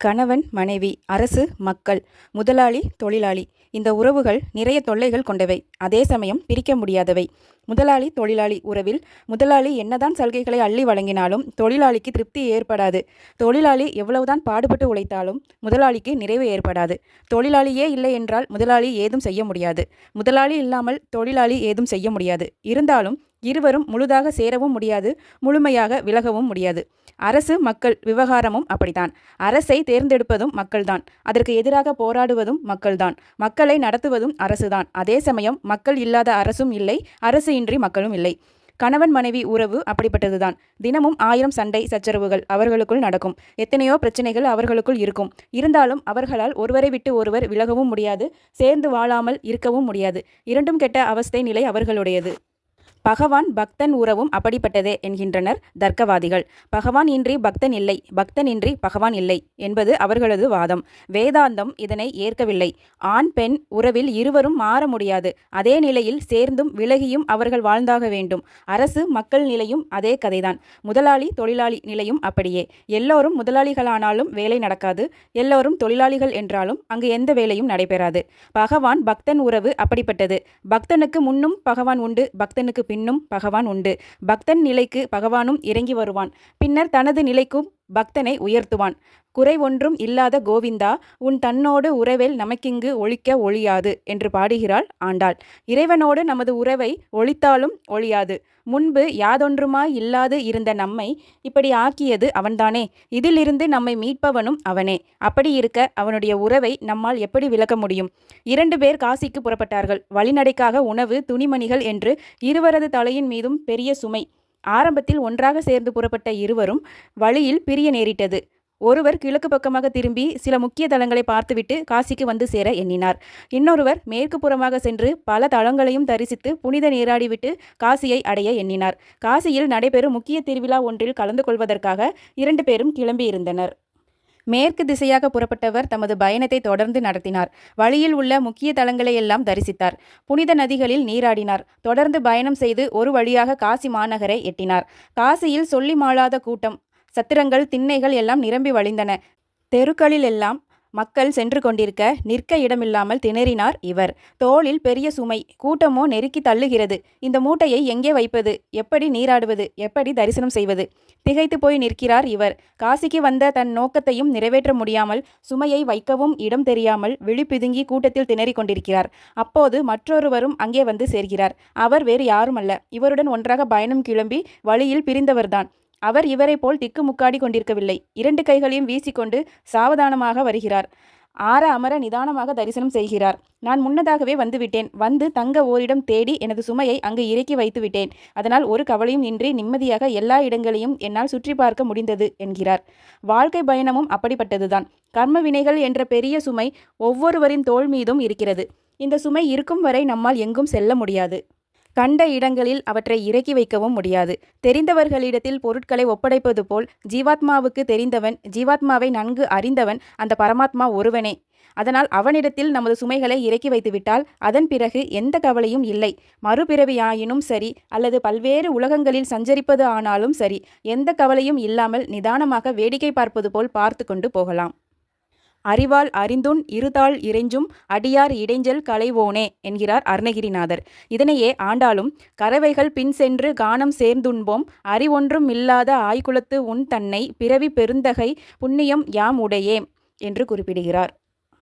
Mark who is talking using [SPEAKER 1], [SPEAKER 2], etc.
[SPEAKER 1] கணவன் மனைவி அரசு மக்கள் முதலாளி தொழிலாளி இந்த உறவுகள் நிறைய தொல்லைகள் கொண்டவை. அதே சமயம் பிரிக்க முடியாதவை. முதலாளி தொழிலாளி உறவில் முதலாளி என்னதான் சலுகைகளை அள்ளி வழங்கினாலும் தொழிலாளிக்கு திருப்தி ஏற்படாது. தொழிலாளி எவ்வளவுதான் பாடுபட்டு உழைத்தாலும் முதலாளிக்கு நிறைவு ஏற்படாது. தொழிலாளியே இல்லை என்றால் முதலாளி ஏதும் செய்ய முடியாது. முதலாளி இல்லாமல் தொழிலாளி ஏதும் செய்ய முடியாது. இருந்தாலும் இருவரும் முழுதாக சேரவும் முடியாது முழுமையாக விலகவும் முடியாது. அரசு மக்கள் விவகாரமும் அப்படித்தான். அரசை தேர்ந்தெடுப்பதும் மக்கள்தான். அதற்கு எதிராக போராடுவதும் மக்கள்தான். மக்களை நடத்துவதும் அரசுதான். அதே சமயம் மக்கள் இல்லாத அரசும் இல்லை அரசு இன்றி மக்களும் இல்லை. கணவன் மனைவி உறவு அப்படிப்பட்டதுதான். தினமும் ஆயிரம் சண்டை சச்சரவுகள் அவர்களுக்குள் நடக்கும். எத்தனையோ பிரச்சனைகள் அவர்களுக்குள் இருக்கும். இருந்தாலும் அவர்களால் ஒருவரை விட்டு ஒருவர் விலகவும் முடியாது சேர்ந்து வாழாமல் இருக்கவும் முடியாது. இரண்டும் கெட்ட அவஸ்தை நிலை அவர்களுடையது. பகவான் பக்தன் உறவும் அப்படிப்பட்டதே என்கின்றனர் தர்க்கவாதிகள். பகவான் இன்றி பக்தன் இல்லை பக்தன் இன்றி பகவான் இல்லை என்பது அவர்களது வாதம். வேதாந்தம் இதனை ஏற்கவில்லை. ஆண் பெண் உறவில் இருவரும் மாற முடியாது. அதே நிலையில் சேர்ந்தும் விலகியும் அவர்கள் வாழ்ந்தாக வேண்டும். அரசு மக்கள் நிலையும் அதே கதைதான். முதலாளி தொழிலாளி நிலையும் அப்படியே. எல்லோரும் முதலாளிகளானாலும் வேலை நடக்காது. எல்லோரும் தொழிலாளிகள் என்றாலும் அங்கு எந்த வேலையும் நடைபெறாது. பகவான் பக்தன் உறவு அப்படிப்பட்டது. பக்தனுக்கு முன்னும் பகவான் உண்டு பக்தனுக்கு பின்னும் பகவான் உண்டு. பக்தன் நிலைக்கு பகவானும் இறங்கி வருவான். பின்னர் தனது நிலைக்கும் பக்தனை உயர்த்துவான். குறை ஒன்றும் இல்லாத கோவிந்தா உன் தன்னோடு உறவில் நமக்கிங்கு ஒழிக்க ஒழியாது என்று பாடுகிறாள் ஆண்டாள். இறைவனோடு நமது உறவை ஒழித்தாலும் ஒழியாது. முன்பு யாதொன்றுமாய் இல்லாது இருந்த நம்மை இப்படி ஆக்கியது அவன்தானே. இதிலிருந்து நம்மை மீட்பவனும் அவனே. அப்படி இருக்க அவனுடைய உறவை நம்மால் எப்படி விளக்க முடியும்? இரண்டு பேர் காசிக்கு புறப்பட்டார்கள். வழிநடைக்காக உணவு துணிமணிகள் என்று இருவரது தலையின் மீதும் பெரிய சுமை. ஆரம்பத்தில் ஒன்றாக சேர்ந்து புறப்பட்ட இருவரும் வழியில் பிரிய நேரிட்டது. ஒருவர் கிழக்கு பக்கமாக திரும்பி சில முக்கிய தலங்களை பார்த்துவிட்டு காசிக்கு வந்து சேர எண்ணினார். இன்னொருவர் மேற்கு புறமாக சென்று பல தலங்களையும் தரிசித்து புனித நீராடிவிட்டு காசியை அடைய எண்ணினார். காசியில் நடைபெறும் முக்கிய திருவிழா ஒன்றில் கலந்து கொள்வதற்காக இரண்டு பேரும் கிளம்பியிருந்தனர். மேற்கு திசையாக புறப்பட்டவர் தமது பயணத்தை தொடர்ந்து நடத்தினார். வழியில் உள்ள முக்கிய தலங்களை எல்லாம் தரிசித்தார். புனித நதிகளில் நீராடினார். தொடர்ந்து பயணம் செய்து ஒரு வழியாக காசி மாநகரை எட்டினார். காசியில் சொல்லி மாளாத கூட்டம் சத்திரங்கள் திண்ணைகள் எல்லாம் நிரம்பி வழிந்தன. தெருக்களில் எல்லாம் மக்கள் சென்று கொண்டிருக்க நிற்க இடமில்லாமல் திணறினார் இவர். தோளில் பெரிய சுமை கூட்டமோ நெருக்கி தள்ளுகிறது. இந்த மூட்டையை எங்கே வைப்பது? எப்படி நீராடுவது? எப்படி தரிசனம் செய்வது? திகைத்து போய் நிற்கிறார் இவர். காசிக்கு வந்த தன் நோக்கத்தையும் நிறைவேற்ற முடியாமல் சுமையை வைக்கவும் இடம் தெரியாமல் விழிப்பிதுங்கி கூட்டத்தில் திணறிக் கொண்டிருக்கிறார். அப்போது மற்றொருவரும் அங்கே வந்து சேர்கிறார். அவர் வேறு யாருமல்ல. இவருடன் ஒன்றாக பயணம் கிளம்பி வழியில் பிரிந்தவர்தான். அவர் இவரை போல் திக்குமுக்காடி கொண்டிருக்கவில்லை. இரண்டு கைகளையும் வீசிக்கொண்டு சாவதானமாக வருகிறார். ஆற அமர நிதானமாக தரிசனம் செய்கிறார். நான் முன்னதாகவே வந்துவிட்டேன். வந்து தங்க ஓரிடம் தேடி எனது சுமையை அங்கு இறக்கி வைத்து விட்டேன் அதனால் ஒரு கவலையும் இன்றி நிம்மதியாக எல்லா இடங்களையும் என்னால் சுற்றி பார்க்க முடிந்தது என்கிறார். வாழ்க்கை பயணமும் அப்படிப்பட்டதுதான். கர்ம வினைகள் என்ற பெரிய சுமை ஒவ்வொருவரின் தோள் மீதும் இருக்கிறது. இந்த சுமை இருக்கும் வரை நம்மால் எங்கும் செல்ல முடியாது. கண்ட இடங்களில் அவற்றை இறக்கி வைக்கவும் முடியாது. தெரிந்தவர்களிடத்தில் பொருட்களை ஒப்படைப்பது போல் ஜீவாத்மாவுக்கு தெரிந்தவன் ஜீவாத்மாவை நன்கு அறிந்தவன் அந்த பரமாத்மா ஒருவனே. அதனால் அவனிடத்தில் நமது சுமைகளை இறக்கி வைத்துவிட்டால் அதன் பிறகு எந்த கவலையும் இல்லை. மறுபிறவியாயினும் சரி அல்லது பல்வேறு உலகங்களில் சஞ்சரிப்பது ஆனாலும் சரி எந்த கவலையும் இல்லாமல் நிதானமாக வேடிக்கை பார்ப்பது போல் பார்த்து கொண்டு போகலாம். அறிவால் அறிந்துன் இருதாள் இறைஞ்சும் அடியார் இடைஞ்சல் களைவோனே என்கிறார் அருணகிரிநாதர். இதனையே ஆண்டாலும் கறவைகள் பின் சென்று கானம் சேர்ந்துண்போம். அறிவொன்றும் இல்லாத ஆய்குலத்து உன் தன்னை பிறவி பெருந்தகை புண்ணியம் யாம் உடையே என்று குறிப்பிடுகிறார்.